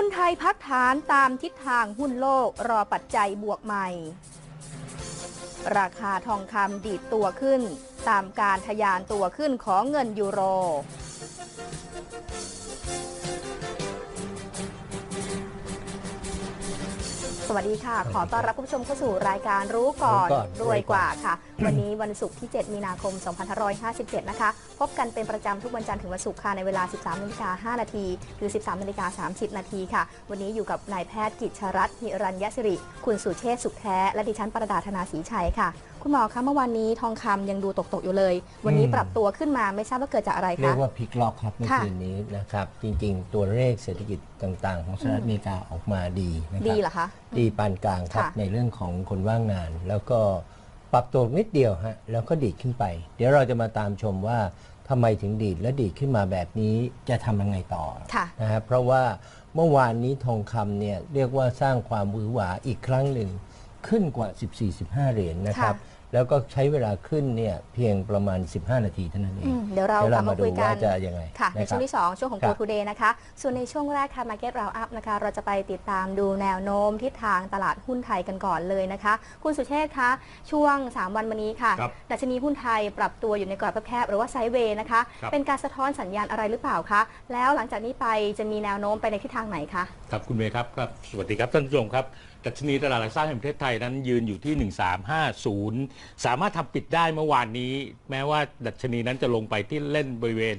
หุ้นไทยพักฐานตามทิศทางหุ้นโลกรอปัจจัยบวกใหม่ ราคาทองคำดีดตัวขึ้น ตามการทะยานตัวขึ้นของเงินยูโร สวัสดีค่ะ ขอต้อนรับคุณผู้ชมเข้าสู่รายการรู้ก่อนรู้ก่อนรวยกว่าค่ะ วันนี้วันศุกร์ที่ 7 มีนาคม 2557 นะคะ พบกันเป็นประจำทุกวันจันทร์ถึงวันศุกร์ค่ะในเวลา 13นาฬิกา5นาทีหรือ 13นาฬิกา30 นาทีค่ะ วันนี้อยู่กับนายแพทย์กิจชรัตน์หิรัญยศิริ คุณสุเชษฐ์สุขแท้ และดิฉันประดาธนาศรีชัยค่ะคุณหมอคะเมื่อวานนี้ทองคำยังดูตกๆอยู่เลย วันนี้อืมปรับตัวขึ้นมาไม่ทราบว่าเกิดจากอะไรเรียคะ กว่าพลิกล็อกครับเมื่อค่ะคืนนี้นะครับ จริงๆ ตัวเลขเศรษฐกิจต่างๆ ของสหรัฐอเมริกาออกมาดีนะคดีรับเหรอคะดีปานกลางครับ ค่ะในเรื่องของคนว่างงาน แล้วก็ปรับตัวนิดเดียวฮะแล้วก็ดีดขึ้นไป เดี๋ยวเราจะมาตามชมว่าทำไมถึงดีดและดีดขึ้นมาแบบนี้จะทำยังไงต่อค่ะ นะฮะเพราะว่าเมื่อวานนี้ทองคำเนี่ยเรียกว่าสร้างความหวือหวาอีกครั้งหนึ่ง ขึ้นกว่า 14-15 เหรียญนะครับค่ะแล้วก็ใช้เวลาขึ้นเนี่ยเพียงประมาณ 15 นาทีเท่านั้นเออืงมเดี๋ยวเราเดี๋ยวกลัเราบมามาดูคุยกัว่านจะยังไงค่ะในนะคช่รัวบงที่ 2 ช่วงของครั Go บ Today นะคะ ส่วนในช่วงแรกค่ะ Market Round Up นะคะ เราจะไปติดตามดูแนวโน้มทิศทางตลาดหุ้นไทยกันก่อนเลยนะคะ คุณสุเชษฐ์คะ ช่วง 3 วันมานี้ค่ะครับดัชนีหุ้นไทยปรับตัวอยู่ในกรอบแคบๆหรือว่าไซด์เวย์นะคะครับเป็นการสะท้อนสัญญาณอะไรหรือเปล่าคะ แล้วหลังจากนี้ไปจะมีแนวโน้มไปในทิศทางไหนคะ ครับคุณเมย์ครับครับ สวัสดีครับท่านผู้ชมครับ ดัชนีตลาดหลักทรัพย์แห่งประเทศไทยนั้นยืนอยู่ที่ 1350 สามารถทำปิดได้เมื่อวานนี้ แม้ว่าดัชนีนั้นจะลงไปที่เล่นบริเวณ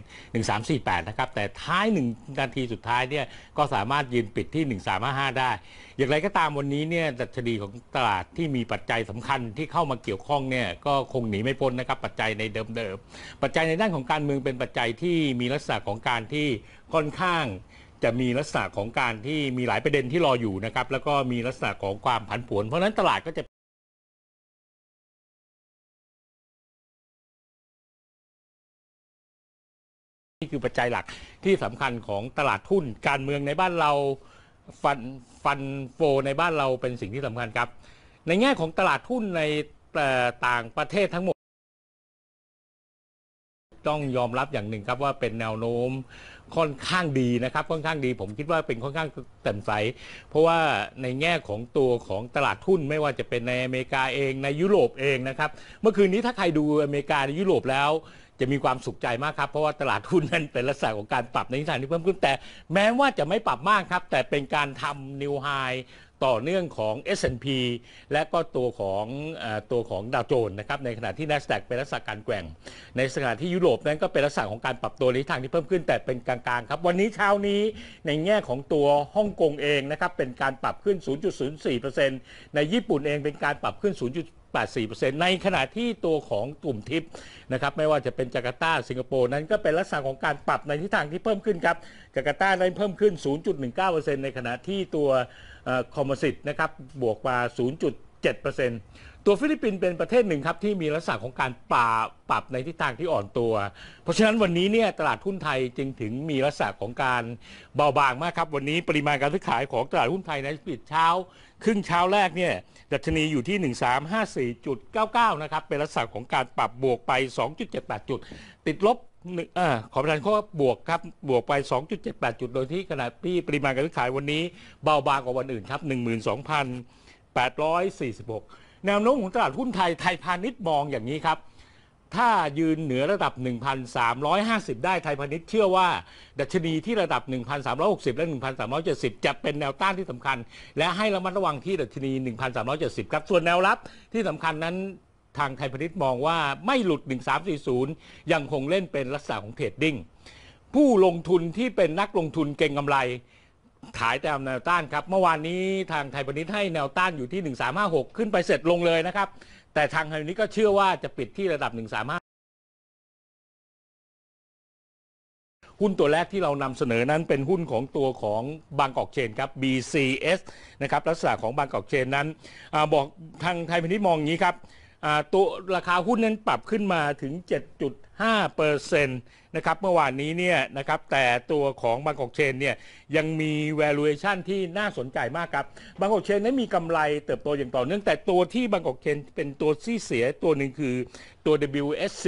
1348 นะครับ แต่ท้าย 1 นาทีสุดท้ายเนี่ยก็สามารถยืนปิดที่ 1355 ได้ อย่างไรก็ตามวันนี้เนี่ยดัชนีของตลาดที่มีปัจจัยสำคัญที่เข้ามาเกี่ยวข้องเนี่ยก็คงหนีไม่พ้นนะครับปัจจัยในเดิมๆปัจจัยในด้านของการเมืองเป็นปัจจัยที่มีลักษณะของการที่ค่อนข้าง จะมีลักษณะของการที่มีหลายประเด็นที่รออยู่นะครับ แล้วก็มีลักษณะของความผันผวน เพราะฉะนั้นตลาดก็จะนี่คือปัจจัยหลักที่สำคัญของตลาดหุ้นการเมืองในบ้านเราฟันฟันโฟในบ้านเราเป็นสิ่งที่สำคัญครับ ในแง่ของตลาดหุ้นในต่างประเทศทั้งหมด ต้องยอมรับอย่างหนึ่งครับว่าเป็นแนวโน้มค่อนข้างดีนะครับ ค่อนข้างดี ผมคิดว่าเป็นค่อนข้างแจ่มใส เพราะว่าในแง่ของตัวของตลาดหุ้นไม่ว่าจะเป็นในอเมริกาเองในยุโรปเองนะครับ เมื่อคืนนี้ถ้าใครดูอเมริกาในยุโรปแล้วจะมีความสุขใจมากครับเพราะว่าตลาดหุ้นนั้นเป็นลักษณะของการปรับในทิศทางที่เพิ่มขึ้นแต่ แม้ว่าจะไม่ปรับมากครับ แต่เป็นการทำนิวไฮ ต่อเนื่องของ S&P และก็ตัวของอตัวของดาวโจนส์นะครับในขณะที่ NASDAQ เป็นลักษณะการแกว่ง ในขณะที่ยุโรปนั้นก็เป็นลักษณะของการปรับตัวในทิศทางที่เพิ่มขึ้นแต่เป็นกลางๆครับวันนี้เช้านี้ในแง่ของตัวฮ่องกงเองนะครับเป็นการปรับขึ้น 0.04%ในญี่ปุ่นเองเป็นการปรับขึ้น 0.84%ในขณะที่ตัวของกลุ่มทิปนะครับไม่ว่าจะเป็นจาการ์ตาสิงคโปร์นั้นก็เป็นลักษณะของการปรับในทิศทางที่เพิ่มขึ้นครับจาการ์ตานั้นเพิ่มขึ้น 0.19%ในขณะที่ตัวคอมมสิตนะครับบวกมา 0.7%ตัวฟิลิปปินส์เป็นประเทศหนึ่งครับที่มีลักษณะของการปราปรับในทิศทางที่อ่อนตัว เพราะฉะนั้นวันนี้เนี่ยตลาดหุ้นไทยจึงถึงมีลักษณะของการเบาบางมากครับ วันนี้ปริมาณการซื้อขายของตลาดหุ้นไทยในปิดเช้า ครึ่งเช้าแรกเนี่ยดัชนีอยู่ที่ 1354.99 นะครับเป็นลักษณะของการปรับบวกไป 2.78 จุด ติดลบ หนึ่งอาขอประทานข้อบวกครับ บวกไป 2.78 จุด โดยที่ขณะที่ปริมาณการซื้อขายวันนี้เบาบางกว่าวันอื่นครับ 12,846 แนวโน้มของตลาดหุ้นไทย ไทยพาณิชย์มองอย่างนี้ครับ ถ้ายืนเหนือระดับ 1,350 ได้ไทยพาณิชย์เชื่อว่า ดัชนีที่ระดับ 1,360 และ 1,370 จะเป็นแนวต้านที่สำคัญ และให้ระมัดระวังที่ดัชนี 1,370 ครับ ส่วนแนวรับที่สำคัญนั้น ทางไทยพาณิชย์มองว่าไม่หลุด 1340 ยังคงเล่นเป็นลักษณะของเทรดดิ้งผู้ลงทุนที่เป็นนักลงทุนเก่งกำไร ขายตามแนวต้านครับ เมื่อวานนี้ทางไทยพาณิชย์ให้แนวต้านอยู่ที่ 1356 ขึ้นไปเสร็จลงเลยนะครับ แต่ทางไทยพาณิชย์ก็เชื่อว่าจะปิดที่ระดับ 135หุ้นตัวแรกที่เรานำเสนอนั้นเป็นหุ้นของตัวของบางกอกเชนครับ BCS นะครับลักษณะของบางกอกเชนนั้นอบอกทางไทยพาณิชย์มองอย่างนี้ครับ ตัวราคาหุ้นนั้นปรับขึ้นมาถึง 5เปอร์เซ็นต์นะครับเมื่อวานนี้เนี่ยนะครับแต่ตัวของบางกอกเชนเนี่ยยังมี valuation ที่น่าสนใจมากครับบางกอกเชนนั้นมีกำไรเติบโตอย่างต่อเนื่องแต่ตัวที่บางกอกเชนเป็นตัวที่เสียตัวหนึ่งคือตัว WSC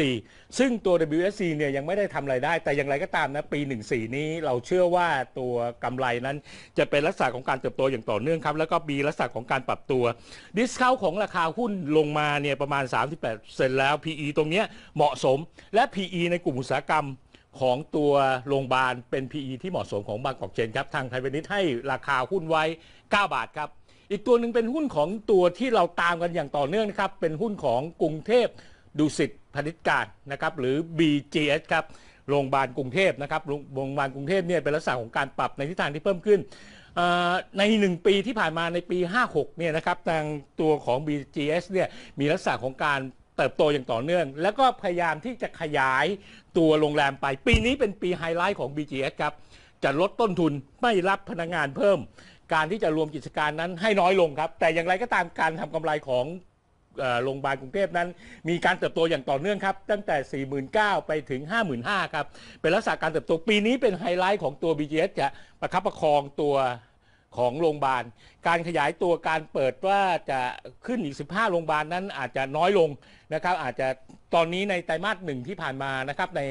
ซึ่งตัว WSC เนี่ยยังไม่ได้ทำไรายได้ แต่อย่างไรก็ตามนะปี 14 นี้เราเชื่อว่าตัวกำไรนั้นจะเป็นลักษณะของการเติบโตอย่างต่อเนื่องครับแล้วก็มีลักษณะของการปรับตัวดิสคาวของราคาหุ้นลงมาเนี่ยประมาณ 38%แล้ว PE ตรงเนี้ยเหมาะสมและและ PE ในกลุ่มอุตสาหกรรมของตัวโรงพยาบาลเป็น PE ที่เหมาะสมของบางกอกเจนครับ ทางไทยพาณิชย์ให้ราคาหุ้นไว้ 9 บาทครับ อีกตัวหนึ่งเป็นหุ้นของตัวที่เราตามกันอย่างต่อเนื่องนะครับ เป็นหุ้นของกรุงเทพดุสิตพนิชการนะครับหรือ BGS ครับโรงพยาบาลกรุงเทพนะครับโรงพยาบาลกรุงเทพเนี่ยเป็นลักษณะของการปรับในทิศทางที่เพิ่มขึ้นใน 1 ปีที่ผ่านมาในปี 56เนี่ยนะครับทางตัวของ BGS เนี่ยมีลักษณะของการ เติบโตอย่างต่อเนื่อง แล้วก็พยายามที่จะขยายตัวโรงแรมไป ปีนี้เป็นปีไฮไลท์ของ BGS ครับ จะลดต้นทุนไม่รับพนักงานเพิ่ม การที่จะรวมกิจการนั้นให้น้อยลงครับ แต่อย่างไรก็ตามการทำกำไรของโรงพยาบาลกรุงเทพนั้น มีการเติบโตอย่างต่อเนื่องครับ ตั้งแต่ 49,000 ไปถึง 55,000 ครับ เป็นลักษณะการเติบโตปีนี้เป็นไฮไลท์ของตัว BGS จะประคับประคองตัว ของโรงพยาบาล การขยายตัวการเปิดว่าจะขึ้นอีก 15 โรงพยาบาลนั้นอาจจะน้อยลงนะครับ อาจจะตอนนี้ในไตรมาสหนึ่งที่ผ่านมานะครับ ใน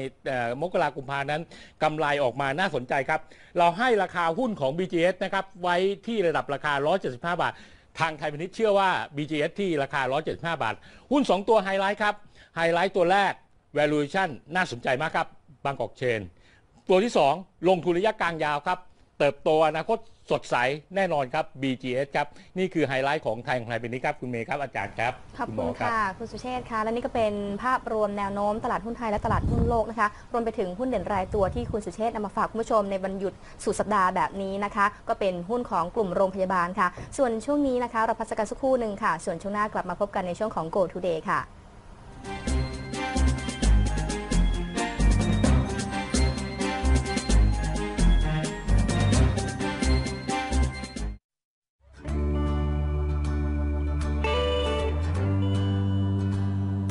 มกราคมกุมภานั้นกำไรออกมาน่าสนใจครับ เราให้ราคาหุ้นของ BGS นะครับ ไว้ที่ระดับราคา 175 บาท ทางไทยพาณิชย์เชื่อว่า BGS ที่ราคา 175 บาท หุ้น 2 ตัวไฮไลท์ครับไฮไลท์ตัวแรก valuation น่าสนใจมากครับบางกอกเชน ตัวที่ 2 ลงทุนระยะกลางยาวครับ เติบโตอนาคต สดใสแน่นอนครับ BGS ครับ นี่คือไฮไลท์ของไทยของไทยเป็นนี้ครับ คุณเมย์ครับ อาจารย์ครับขอบหมคุณรัค่ะ คุณสุเชษฐ์ค่ะ และนี่ก็เป็นภาพรวมแนวโน้มตลาดหุ้นไทยและตลาดหุ้นโลกนะคะ รวมไปถึงหุ้นเด่นรายตัวที่คุณสุเชษฐ์นำมาฝากคุณผู้ชมในวันหยุดสุดสัปดาห์แบบนี้นะคะ ก็เป็นหุ้นของกลุ่มโรงพยาบาลค่ะ ส่วนช่วงนี้นะคะเราพักกันสักครู่หนึ่งค่ะ ส่วนช่วงหน้ากลับมาพบกันในช่วงของ Go Today ค่ะ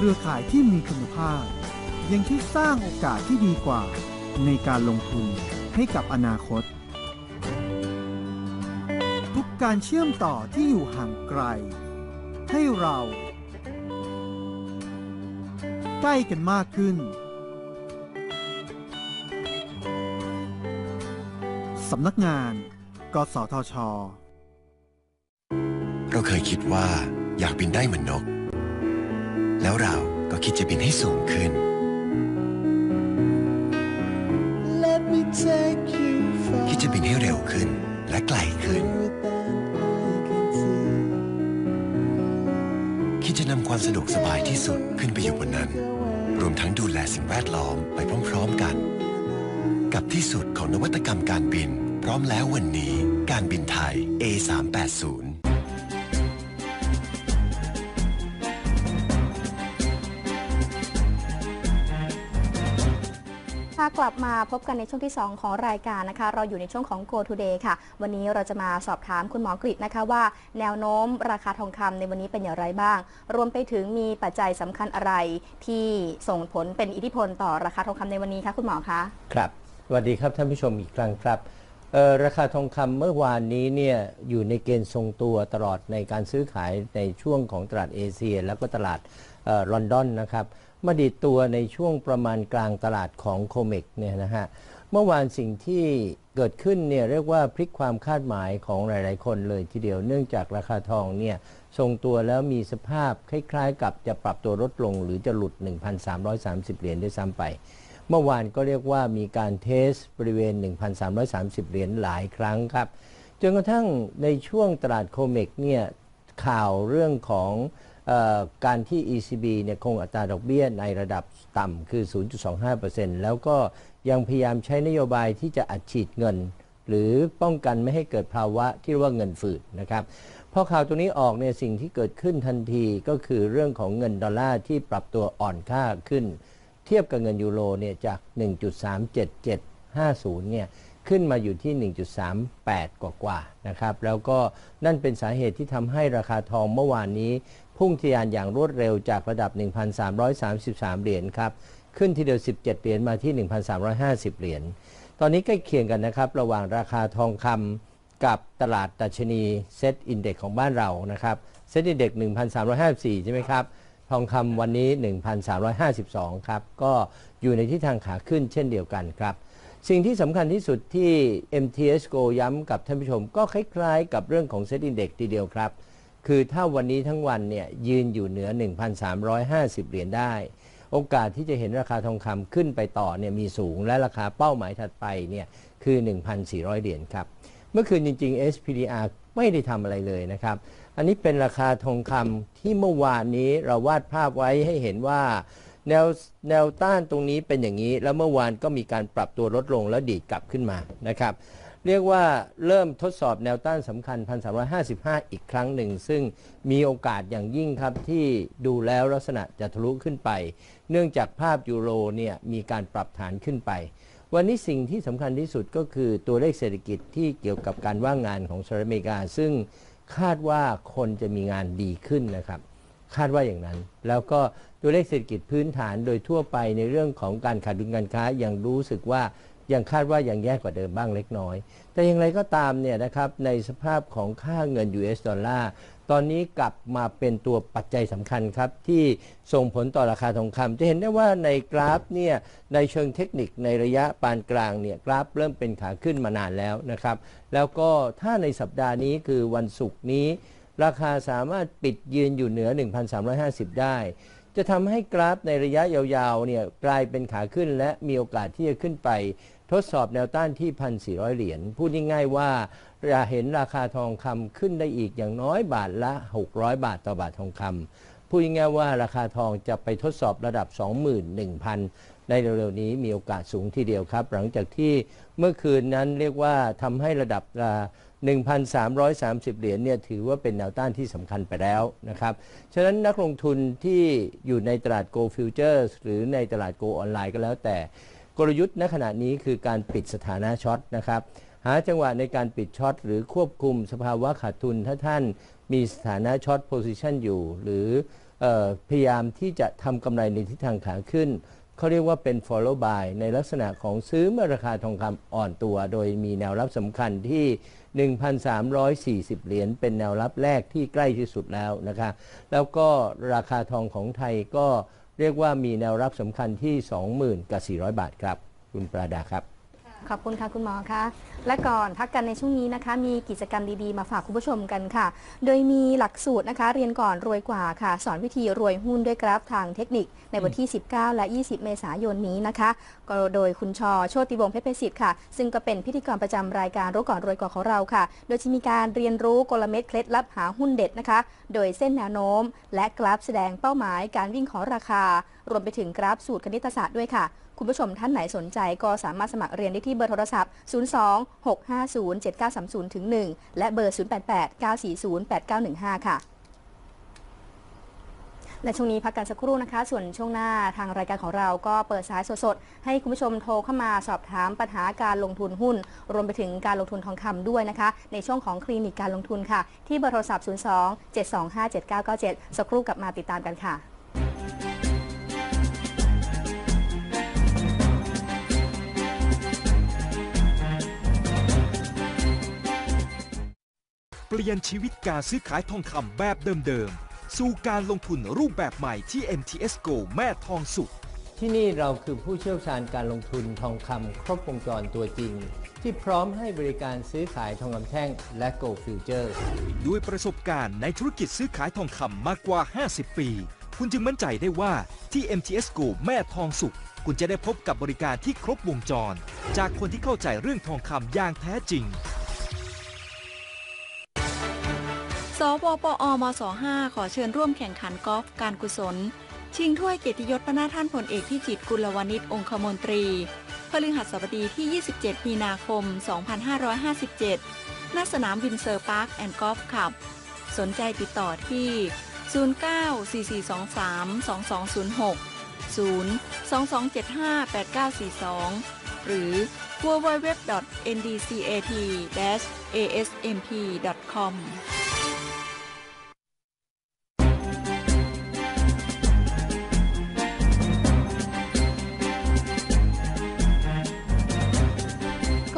เครือข่ายที่มีคุณภาพ ยังช่วยสร้างโอกาสที่ดีกว่า ในการลงทุนให้กับอนาคต ทุกการเชื่อมต่อที่อยู่ห่างไกล ให้เรา ใกล้กันมากขึ้นสำนักงาน กสทช เราเคยคิดว่าอยากบินได้เหมือนนก แล้วเราก็คิดจะบินให้สูงขึ้น Let me take you far คิดจะบินให้เร็วขึ้นและไกลขึ้น than I can see. คิดจะนำความสะดวกสบายที่สุดขึ้นไปอยู่บนนั้น รวมทั้งดูแลสิ่งแวดล้อมไปพร้อมๆกัน กับที่สุดของนวัตกรรมการบิน พร้อมแล้ววันนี้การบินไทย A380 มาพบกันในช่วงที่ 2 ของรายการนะคะ เราอยู่ในช่วงของ Go Today ค่ะ วันนี้เราจะมาสอบถามคุณหมอกฤษนะคะ ว่าแนวโน้มราคาทองคำในวันนี้เป็นอย่างไรบ้าง รวมไปถึงมีปัจจัยสำคัญอะไรที่ส่งผลเป็นอิทธิพลต่อราคาทองคำในวันนี้คะคุณหมอคะครับสวัสดีครับท่านผู้ชมอีกครั้งครับราคาทองคำเมื่อวานนี้เนี่ยอยู่ในเกณฑ์ทรงตัวตลอดในการซื้อขายในช่วงของตลาดเอเชีย แล้วก็ตลาดออลอนดอนนะครับ มาดีดตัวในช่วงประมาณกลางตลาดของโคเมกเนี่ยนะฮะเมื่อวานสิ่งที่เกิดขึ้นเนี่ยเรียกว่าพลิกความคาดหมายของหลาย ๆ คนเลยทีเดียวเนื่องจากราคาทองเนี่ยทรงตัวแล้วมีสภาพคล้าย ๆ กับจะปรับตัวลดลง หรือจะหลุด 1,330 เหรียญด้วยซ้ำไป เมื่อวานก็เรียกว่ามีการเทสบริเวณ 1,330 เหรียญหลายครั้งครับจนกระทั่งในช่วงตลาดโคเมกเนี่ยข่าวเรื่องของ การที่ ECB เนี่ยคงอัตราดอกเบี้ยในระดับต่ำคือ 0.25%แล้วก็ยังพยายามใช้นโยบายที่จะอัดฉีดเงิน หรือป้องกันไม่ให้เกิดภาวะที่เรียกว่าเงินฝืดนะครับพอข่าวตัวนี้ออกเนี่ยสิ่งที่เกิดขึ้นทันทีก็คือเรื่องของเงินดอลลาร์ที่ปรับตัวอ่อนค่าขึ้น เทียบกับเงินยูโรเนี่ยจาก 1.37750เนี่ย ขึ้นมาอยู่ที่ 1.38 กว่ากว่าๆนะครับ แล้วก็นั่นเป็นสาเหตุที่ทำให้ราคาทองเมื่อวานนี้ พุ่งทะยานอย่างรวดเร็วจากระดับ 1,333 เหรียญครับ ขึ้นทีเดียว 17 เหรียญมาที่ 1,350 เหรียญ ตอนนี้ใกล้เคียงกันนะครับ ระหว่างราคาทองคำกับตลาดดัชนีเซ็ตอินเด็กของบ้านเรานะครับ เซ็ตอินเด็ก1,354 ใช่ไหมครับทองคำวันนี้ 1,352 ครับ ก็อยู่ในทิศทางขาขึ้นเช่นเดียวกันครับ สิ่งที่สำคัญที่สุดที่ MTS Go ย้ำกับท่านผู้ชม ก็คล้ายๆ กับเรื่องของเซตอินเด็กทีเดียวครับ คือถ้าวันนี้ทั้งวันเนี่ยยืนอยู่เหนือ 1,350 เหรียญได้ โอกาสที่จะเห็นราคาทองคำขึ้นไปต่อเนี่ยมีสูงและราคาเป้าหมายถัดไปเนี่ยคือ 1,400 เหรียญครับ เมื่อคืนจริง ๆ SPDR ไม่ได้ทำอะไรเลยนะครับ อันนี้เป็นราคาทองคำที่เมื่อวานนี้เราวาดภาพไว้ให้เห็นว่า แนวแนวต้านตรงนี้เป็นอย่างนี้ แล้วเมื่อวานก็มีการปรับตัวลดลงแล้วดีดกลับขึ้นมานะครับ เรียกว่าเริ่มทดสอบแนวต้านสำคัญ 1,355 อีกครั้งหนึ่ง ซึ่งมีโอกาสอย่างยิ่งครับที่ดูแล้วลักษณะจะทะลุขึ้นไป เนื่องจากภาพยูโรเนี่ยมีการปรับฐานขึ้นไป วันนี้สิ่งที่สำคัญที่สุดก็คือตัวเลขเศรษฐกิจที่เกี่ยวกับการว่างงานของสหรัฐอเมริกา ซึ่งคาดว่าคนจะมีงานดีขึ้นนะครับ คาดว่าอย่างนั้น แล้วก็ตัวเลขเศรษฐกิจพื้นฐานโดยทั่วไปในเรื่องของการขาดดุลการค้ายังรู้สึกว่ายังคาดว่ายังแย่กว่าเดิมบ้างเล็กน้อย แต่อย่างไรก็ตามเนี่ยนะครับในสภาพของค่าเงิน US ดอลลาร์ตอนนี้กลับมาเป็นตัวปัจจัยสำคัญครับ ที่ส่งผลต่อราคาทองคำจะเห็นได้ว่าในกราฟเนี่ยในเชิงเทคนิคในระยะปานกลางเนี่ยกราฟเริ่มเป็นขาขึ้นมานานแล้วนะครับ แล้วก็ถ้าในสัปดาห์นี้คือวันศุกร์นี้ ราคาสามารถปิดยืนอยู่เหนือ 1,350 ได้ จะทำให้กราฟในระยะยาวๆเนี่ยกลายเป็นขาขึ้นและมีโอกาสที่จะขึ้นไป ทดสอบแนวต้านที่ 1,400 เหรียญพูดง่ายๆว่าจะเห็นราคาทองคำขึ้นได้อีกอย่างน้อยบาทละ 600 บาทต่อบาททองคำพูดง่ายๆว่าราคาทองจะไปทดสอบระดับ 21,000ในเร็วๆนี้มีโอกาสสูงทีเดียวครับ หลังจากที่เมื่อคืนนั้นเรียกว่าทำให้ระดับรา 1,330 เหรียญเนี่ยถือว่าเป็นแนวต้านที่สำคัญไปแล้วนะครับ ฉะนั้นนักลงทุนที่อยู่ในตลาด Go Futures หรือในตลาด Go ออนไลน์ก็แล้วแต่ กลยุทธ์ณขณะนี้คือการปิดสถานะช็อตนะครับ หาจังหวะในการปิดช็อตหรือควบคุมสภาวะขาดทุนถ้าท่านมีสถานะช็อตโพซิชันอยู่ หรือออพยายามที่จะทำกำไรในทิศทางขาขึ้นเขาเรียกว่าเป็น follow buy ในลักษณะของซื้อเมื่อราคาทองคำอ่อนตัว โดยมีแนวรับสำคัญที่ 1,340 เหรียญเป็นแนวรับแรกที่ใกล้ที่สุดแล้วนะคะแล้วก็ราคาทองของไทยก็เรียกว่ามีแนวรับสำคัญที่ 20,000 กับ 400 บาทครับ คุณปราดาครับ ขอบคุณค่ะคุณหมอคะและก่อนพักกันในช่วงนี้นะคะ มีกิจกรรมดีๆ มาฝากคุณผู้ชมกันค่ะ โดยมีหลักสูตรนะคะ เรียนก่อนรวยกว่าค่ะ สอนวิธีรวยหุ้นด้วยกราฟทางเทคนิคในวันที่ 19 และ 20 เมษายนนี้นะคะก็โดยคุณชอโชติวงศ์เพชรเพชรศิษฐ์ค่ะ ซึ่งก็เป็นพิธีกรประจำรายการรู้ก่อนรวยกว่าของเราค่ะ โดยจะมีการเรียนรู้กลเม็ดเคล็ดลับหาหุ้นเด็ดนะคะ โดยเส้นแนวโน้ม และกราฟแสดงเป้าหมายการวิ่งของราคา รวมไปถึงกราฟสูตรคณิตศาสตร์ด้วยค่ะ คุณผู้ชมท่านไหนสนใจก็สามารถสมัครเรียนได้ที่เบอร์โทรศัพท์ 02 650 7930ถึง1และเบอร์ 088 940 8915 ค่ะในช่วงนี้พักกันสักครู่นะคะ ส่วนช่วงหน้าทางรายการของเราก็เปิดสายสดๆ ให้คุณผู้ชมโทรเข้ามาสอบถามปัญหาการลงทุนหุ้น รวมไปถึงการลงทุนทองคำด้วยนะคะ ในช่วงของคลินิกการลงทุนค่ะ ที่เบอร์โทรศัพท์ 02 725 7997 สักครู่กลับมาติดตามกันค่ะ ปลี่ยนชีวิตการซื้อขายทองคำแบบเดิมๆ สู่การลงทุนรูปแบบใหม่ที่ MTS GO แม่ทองสุข ที่นี่เราคือผู้เชี่ยวชาญการลงทุนทองคำครบวงจรตัวจริง ที่พร้อมให้บริการซื้อขายทองคำแท่งและ Go Future ด้วยประสบการณ์ในธุรกิจซื้อขายทองคำมากกว่า 50 ปี คุณจึงมั่นใจได้ว่าที่ MTS GO แม่ทองสุข คุณจะได้พบกับบริการที่ครบวงจร จากคนที่เข้าใจเรื่องทองคำอย่างแท้จริง สวปอมศ5ขอเชิญร่วมแข่งขันกอล์ฟการกุศล ชิงถ้วยเกียรติยศพระนาท่านพลเอกพิจิตรกุลวณิชองคมนตรีพฤหัสบดีที่ 27 มีนาคม 2557 ณ สนามวินเซอร์พาร์คแอนด์กอล์ฟคลับ สนใจติดต่อที่ 0944232206 022758942 หรือ www.ndcat-asmp.com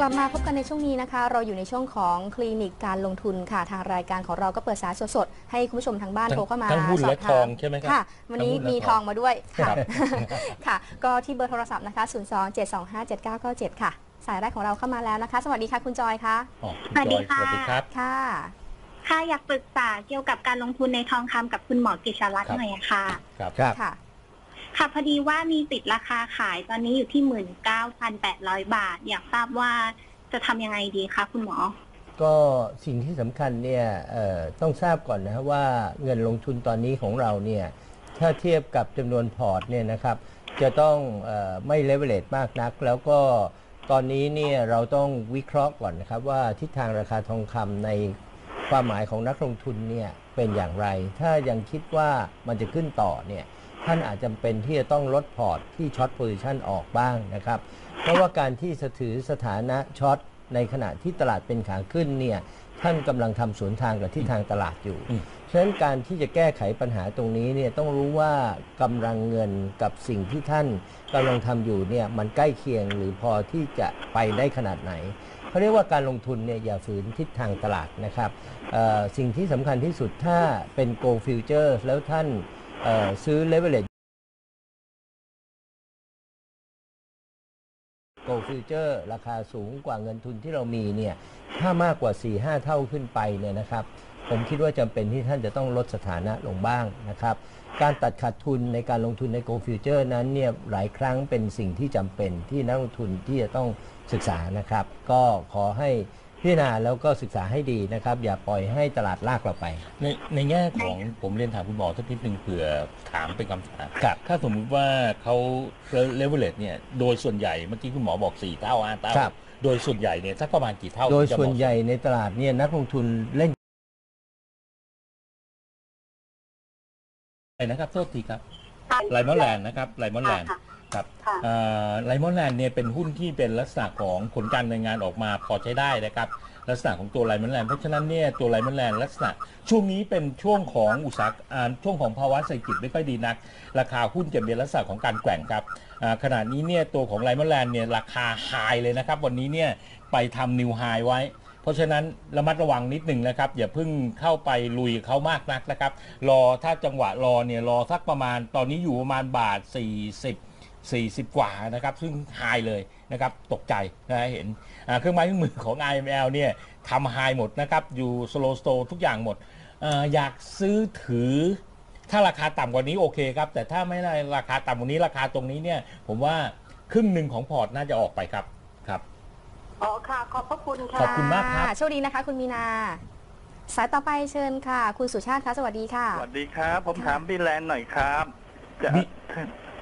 กลับมาพบกันในช่วงนี้นะคะ เราอยู่ในช่วงของคลินิกการลงทุนค่ะ ทางรายการของเราก็เปิดสายสดๆให้คุณผู้ชมทางบ้านทั้งโทรเข้ามาทั้งหุ้นสอบและถาทองมใช่ไหมครับค่ะวันนี้ทั้งหุ้นและมีททอองงมาด้วยค่ะครับค่ะ ก็ที่เบอร์โทรศัพท์นะคะ027257997 ค่ะ สายแรกของเราเข้ามาแล้วนะคะ สวัสดีค่ะคุณจอยค่ะอ๋อคุณสวัสดีจอยค่ะสวัสดีครับค่ะค่ะอยากปรึกษาเกี่ยวกับการลงทุนในทองคำกับคุณหมอกิชรัตน์ครับหน่อยอะค่ะครับครับค่ะ ค่ะพอดีว่ามีติดราคาขายตอนนี้อยู่ที่หมื่นเก้าพันแปดร้อยบาท อยากทราบว่าจะทำยังไงดีคะคุณหมอ ก็สิ่งที่สำคัญเนี่ยเอ่อต้องทราบก่อนนะว่าเงินลงทุนตอนนี้ของเราเนี่ยถ้าเทียบกับจำนวนพอร์ตเนี่ยนะครับจะต้องเออไม่เลเวลเลตมากนัก แล้วก็ตอนนี้เนี่ยเราต้องวิเคราะห์ก่อนนะครับว่าทิศทางราคาทองคำในความหมายของนักลงทุนเนี่ยเป็นอย่างไร ถ้ายังคิดว่ามันจะขึ้นต่อเนี่ย ท่านอาจจำเป็นที่จะต้องลดพอร์ตที่ช็อตโพซิชันออกบ้างนะครับ เพราะว่าการที่สถือสถานะช็อตในขณะที่ตลาดเป็นขาขึ้นเนี่ยท่านกำลังทำสวนทางกับที่ทางตลาดอยู่อืมฉะนั้นการที่จะแก้ไขปัญหาตรงนี้เนี่ยต้องรู้ว่ากำลังเงินกับสิ่งที่ท่านกำลังทำอยู่เนี่ยมันใกล้เคียงหรือพอที่จะไปได้ขนาดไหนเขาเรียกว่าการลงทุนเนี่ยอย่าฝืนทิศทางตลาดนะครับเอ่อสิ่งที่สำคัญที่สุดถ้าเป็น go future แล้วท่าน ซื้อ leverage Go Future ราคาสูงกว่าเงินทุนที่เรามีเนี่ยถ้ามากกว่า 4-5 เท่าขึ้นไปเนี่ยนะครับ ผมคิดว่าจำเป็นที่ท่านจะต้องลดสถานะลงบ้างนะครับ การตัดขาดทุนในการลงทุนใน Go Future นั้นเนี่ยหลายครั้งเป็นสิ่งที่จำเป็นที่นักลงทุนที่จะต้องศึกษานะครับ ก็ขอให้ พิจารณาแล้วก็ศึกษาให้ดีนะครับ อย่าปล่อยให้ตลาดลากเราไป ในในแง่ของผมเรียนถามคุณหมอสักนิดหนึ่งเผื่อถามเป็นคำถามครับถ้าสมมุติว่าเขาเลเวลเลตเนี่ยโดยส่วนใหญ่เมื่อกี้คุณหมอบอก4เท่า5เท่าครับ โดยส่วนใหญ่เนี่ยสักประมาณกี่เท่าโดยที่จะส่วนเมาะใหญ่ในตลาดเนี่ยนักลงทุนเล่นอะไรนะครับโทษทีครับไลมอนแลนด์นะครับไลมอนแลนด์ค่ะ ครับค่ะ ไลมอนแลนด์เนี่ยเป็นหุ้นที่เป็นลักษณะของผลการดำเนินงานออกมาพอใช้ได้นะครับ ลักษณะของตัวไลมอนแลนด์เพราะฉะนั้นเนี่ยตัวไลมอนแลนด์ลักษณะ ช่วงนี้เป็นช่วงของอุตสาหอ่าช่วงของภาวะเศรษฐกิจไม่ค่อยดีนัก ราคาหุ้นจะเป็นลักษณะของการแกว่งครับอ่าขณะนี้เนี่ยตัวของไลมอนแลนด์เนี่ยราคาไฮเลยนะครับ วันนี้เนี่ยไปทำนิวไฮไว้ เพราะฉะนั้นระมัดระวังนิดหนึ่งนะครับ อย่าเพิ่งเข้าไปลุยเขามากนักนะครับ รอถ้าจังหวะรอเนี่ยรอสักประมาณตอนนี้อยู่ประมาณบาท 40 40 กว่านะครับ ซึ่งไฮเลยนะครับตกใจนะเห็นอ่าเครื่องไม้เครื่องมือของ IML เนี่ยทำไฮหมดนะครับ อยู่สโลสโตทุกอย่างหมดอาอยากซื้อถือ ถ้าราคาต่ำกว่านี้โอเคครับ แต่ถ้าไม่ได้ราคาต่ำกว่านี้ราคาตรงนี้เนี่ย ผมว่าครึ่งหนึ่งของพอร์ตน่าจะออกไปครับครับอ๋อค่ะ ขอบพระคุณค่ะขอบคุณมากครับโชคดีนะคะ คุณมีนาสายต่อไปเชิญค่ะ คุณสุชาติคะสวัสดีค่ะ สวัสดีครับ ผมถามบีแลนด์หน่อยครับ จะ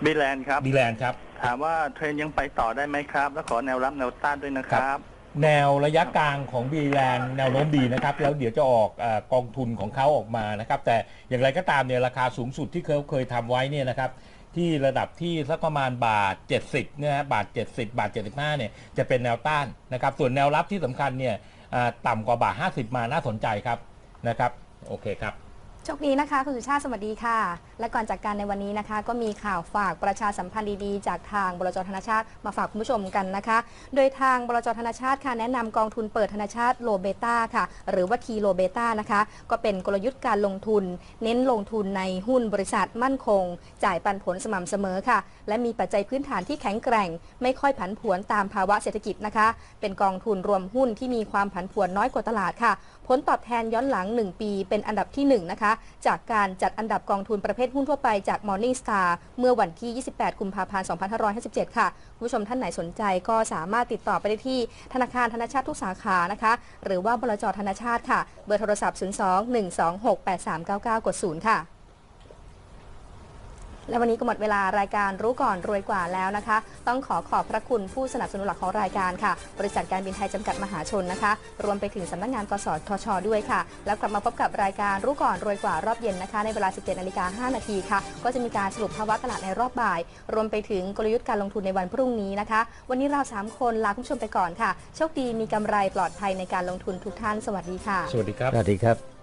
บิบีแลนด์ครับ ดีแลนด์ครับ ถามว่าเทรนยังไปต่อได้ไหมครับ แล้วขอแนวรับแนวต้านด้วยนะครับ แนวระยะกลางของบีแลนด์แนวโน้มดีนะครับ แล้วเดี๋ยวจะออกเออกองทุนของเขาออกมานะครับ แต่อย่างไรก็ตามเนี่ยราคาสูงสุดที่เขาเคยทำไว้เนี่ยนะครับ ที่ระดับที่สักประมาณบาท 70เนี่ยฮะบาท 70 บาท 75เนี่ยจะเป็นแนวต้านนะครับ ส่วนแนวรับที่สำคัญเนี่ยอ่าต่ำกว่าบาท 50 มาน่าสนใจครับนะครับ โอเคครับ โชคดีนะคะคุณสุชาติสวัสดีค่ะ และก่อนจากการในวันนี้นะคะ ก็มีข่าวฝากประชาสัมพันธ์ดีๆ จากทางบลจธนชาติมาฝากคุณผู้ชมกันนะคะ โดยทางบลจธนชาติค่ะแนะนำกองทุนเปิดธนชาติโลเบต้าค่ะ หรือว่าทีโลเบต้านะคะ ก็เป็นกลยุทธ์การลงทุน เน้นลงทุนในหุ้นบริษัทมั่นคง จ่ายปันผลสม่ำเสมอค่ะ และมีปัจจัยพื้นฐานที่แข็งแกร่ง ไม่ค่อยผันผวนตามภาวะเศรษฐกิจนะคะ เป็นกองทุนรวมหุ้นที่มีความผันผวนน้อยกว่าตลาดค่ะ ผลตอบแทนย้อนหลัง 1 ปีเป็นอันดับที่ 1 นะคะ จากการจัดอันดับกองทุนประเภทหุ้นทั่วไปจาก Morning Star เมื่อวันที่ 28 กุมภาพันธ์ 2557 ค่ะ คุณผู้ชมท่านไหนสนใจก็สามารถติดต่อไปได้ที่ธนาคารธนชาติทุกสาขานะคะ หรือว่าบลจธนชาติค่ะ เบอร์โทรศัพท์ 02 126 8399 กด 0 ค่ะ และวันนี้ก็หมดเวลารายการรู้ก่อนรวยกว่าแล้วนะคะ ต้องขอขอบพระคุณผู้สนับสนุนหลักของรายการค่ะ บริษัทการบินไทยจำกัดมหาชนนะคะ รวมไปถึงสำนักงานกสทช ด้วยค่ะ แล้วกลับมาพบกับรายการรู้ก่อนรวยกว่ารอบเย็นนะคะ ในเวลา 17นาฬิกา5นาทีค่ะ ก็จะมีการสรุปภาวะตลาดในรอบบ่าย รวมไปถึงกลยุทธ์การลงทุนในวันพรุ่งนี้นะคะ วันนี้เราสามคนลาคุณผู้ชมไปก่อนค่ะ โชคดีมีกำไรปลอดภัยในการลงทุนทุกท่าน สวัสดีค่ะ สวัสดีครับ สวัสดีครับ